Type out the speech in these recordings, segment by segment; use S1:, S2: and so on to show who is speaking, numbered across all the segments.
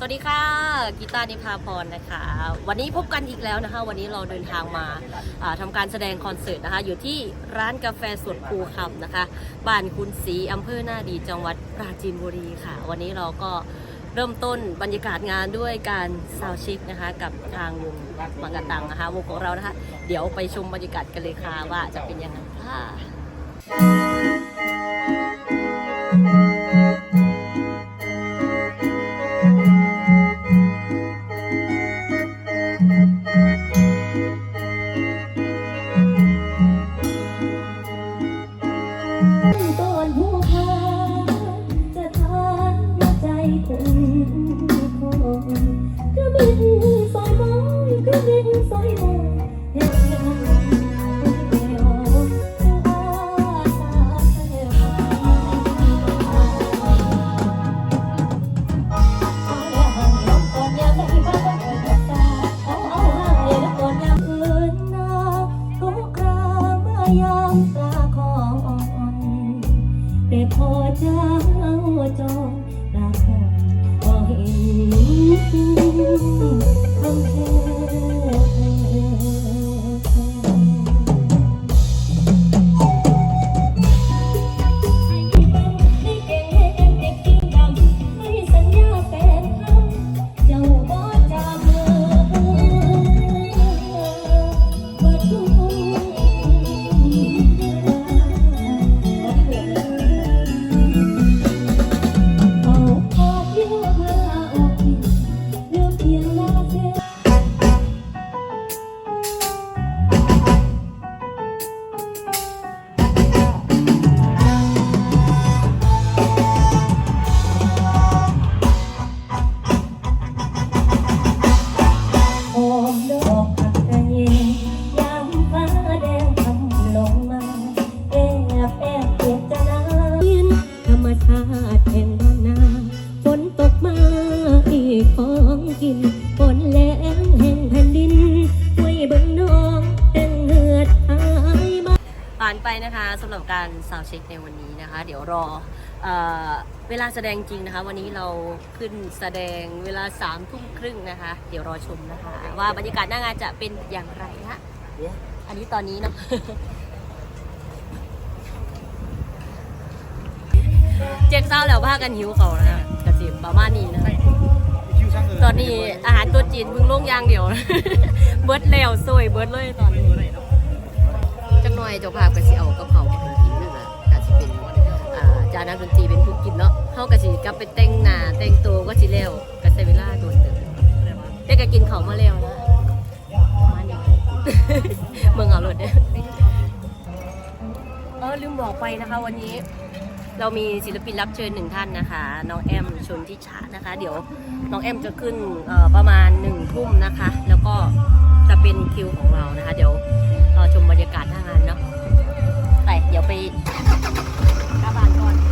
S1: สวัสดีค่ะกีตาร์นิพาพรนะคะ วันนี้พบกันอีกแล้วนะคะ วันนี้เราเดินทางมาทำาการแสดงคอนเสิร์ตนะคะ อยู่ที่ร้านกาแฟสวนภูคำนะคะบ้านคุณศรีอำเภอหน้าดีจังหวัดปราจีนบุรีค่ะ วันนี้เราก็เริ่มต้นบรรยากาศงานด้วยการซาวชิกนะคะ กับทางวงมังกรตังนะคะวงของเรานะคะ เดี๋ยวไปชมบรรยากาศกันเลยค่ะว่าจะเป็นยังไงค่ะ
S2: ค เช็
S1: คในวันนี้นะคะ เดี๋ยวรอเอเวลาแสดงจริงนะคะ วันนี้เราขึ้นแสดงเวลาสามทุ่มครึ่งนะคะ เดี๋ยวรอชมนะคะ ว่าบรรยากาศหน้างานจะเป็นอย่างไรนะอันนี้ตอนนี้เนาะเจ็กเศร้าแล้วพากันหิวเขานะกระสิบประมาณนี้นะตอนนี้อาหารตัวจีนเพิ่งลงยางเดียว เบิร์ดแล้วสวยเบิร์ดเลยตอนนี้จักหน่อยจ้าภาพก็สิเอากับเพิ่นกิ อ่าจานักดนตรีเป็นผู้กินเนาะเฮาก็สิกลับไปแต่งหน้าแต่งตัวก็สิแล้วก็ใช้เวลาโดนเติบแต่ก็กินเขาวมาแล้วนะประมาณนี้เมืองเอารถเด้อเออลืมบอกไปนะคะ วันนี้ เรามีศิลปินรับเชิญหนึ่งท่านนะคะ น้องแอมชนทิชานะคะ เดี๋ยวน้องแอมจะขึ้นเอ่อประมาณหนึ่งทุ่มนะคะ แล้วก็จะเป็นคิวของเรานะคะ เดี๋ยวรอชมบรรยากาศหน้างานเนาะไปเดี๋ยวไปกระบาน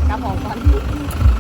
S1: ก่อนกระของก่อน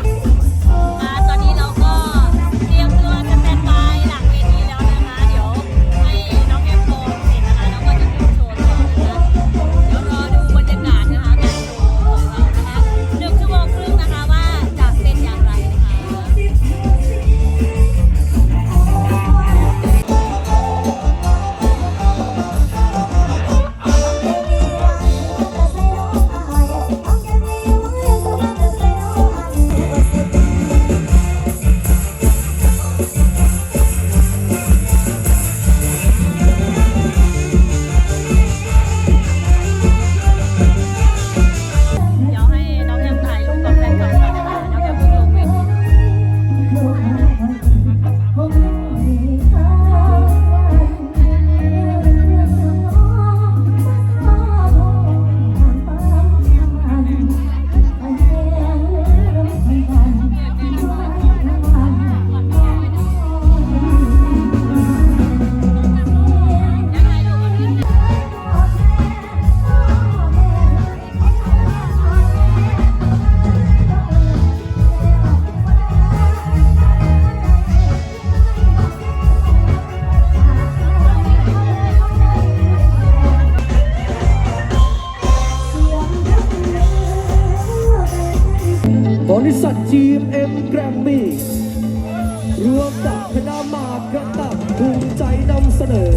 S1: ค
S3: ณะมากกระตับภูมิใจนำเสนอ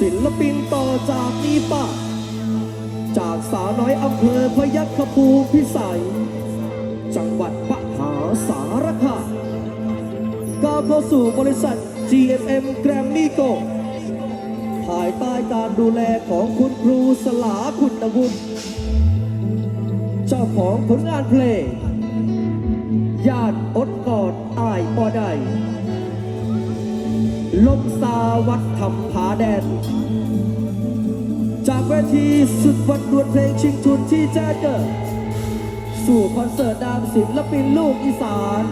S3: ศิลปินต่อจากนี้ปะจากสาวน้อยอำเภอพยัคฆภูมิพิสัย จังหวัดมหาสารคามก้าวเข้าสู่บริษัท GMM Grammy Go ภายใต้การดูแลของคุณครูสลาคุณวุฒิเจ้าของผลงานเพลงญาติอดกอดอายบ่ได้ ลมสาวัดทำผาแดน จากเวทีสุดวันดวลเพลงชิงทุนที่แจ้เกิด สู่คอนเสิร์ตดามศิลปินลูกอีสาน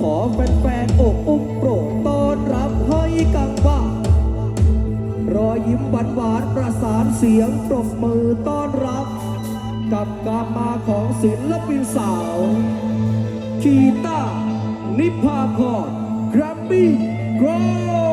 S3: ขอแฟนๆอกอุ้มโปรดต้อนรับให้กังว่ารอยยิ้มหวานหวานประสานเสียงปรบมือต้อนรับ กับการมาของศิลปินสาวคีตาร์นิพาพรแกรมมี่ โ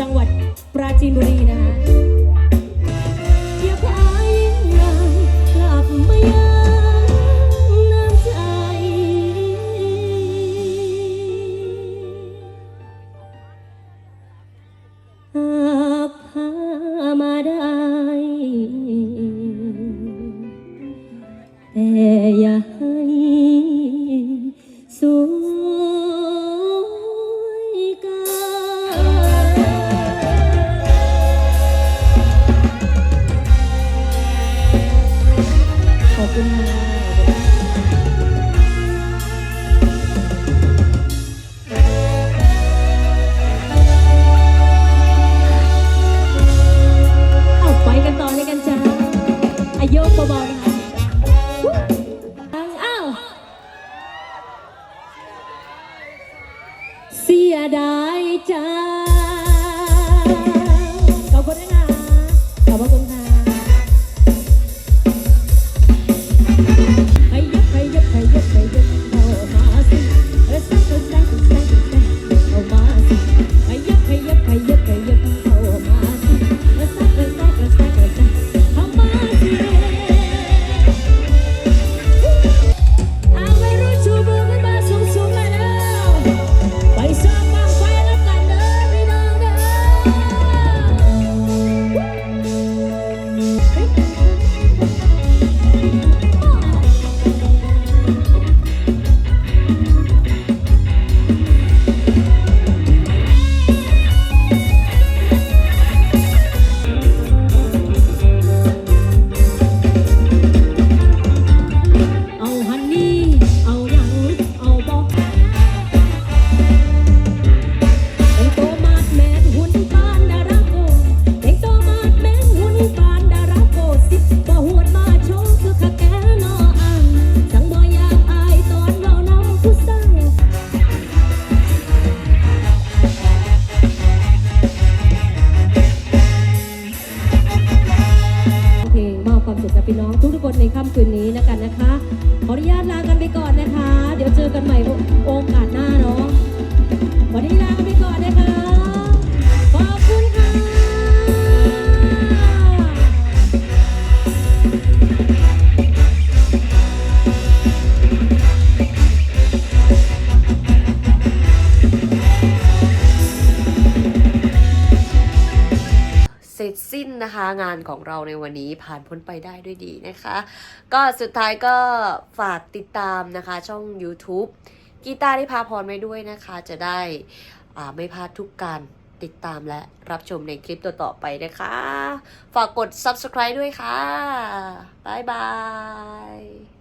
S3: จั
S1: งหวัดปราจีนบุรีนะคะอย่าพายงานกลับมายังน้ำใจ หากพามาได้ แต่อย่าา
S4: นของเราในวันนี้ผ่านพ้นไปได้ด้วยดีนะคะ ก็สุดท้ายก็ฝากติดตามนะคะช่อง YouTube กีตาร์ที่พาพรไว้ด้วยนะคะ จะได้อ่าไม่พลาดทุกการติดตามและรับชมในคลิปต่อๆไปนะคะ ฝากกด subscribe ด้วยค่ะ บ๊ายบาย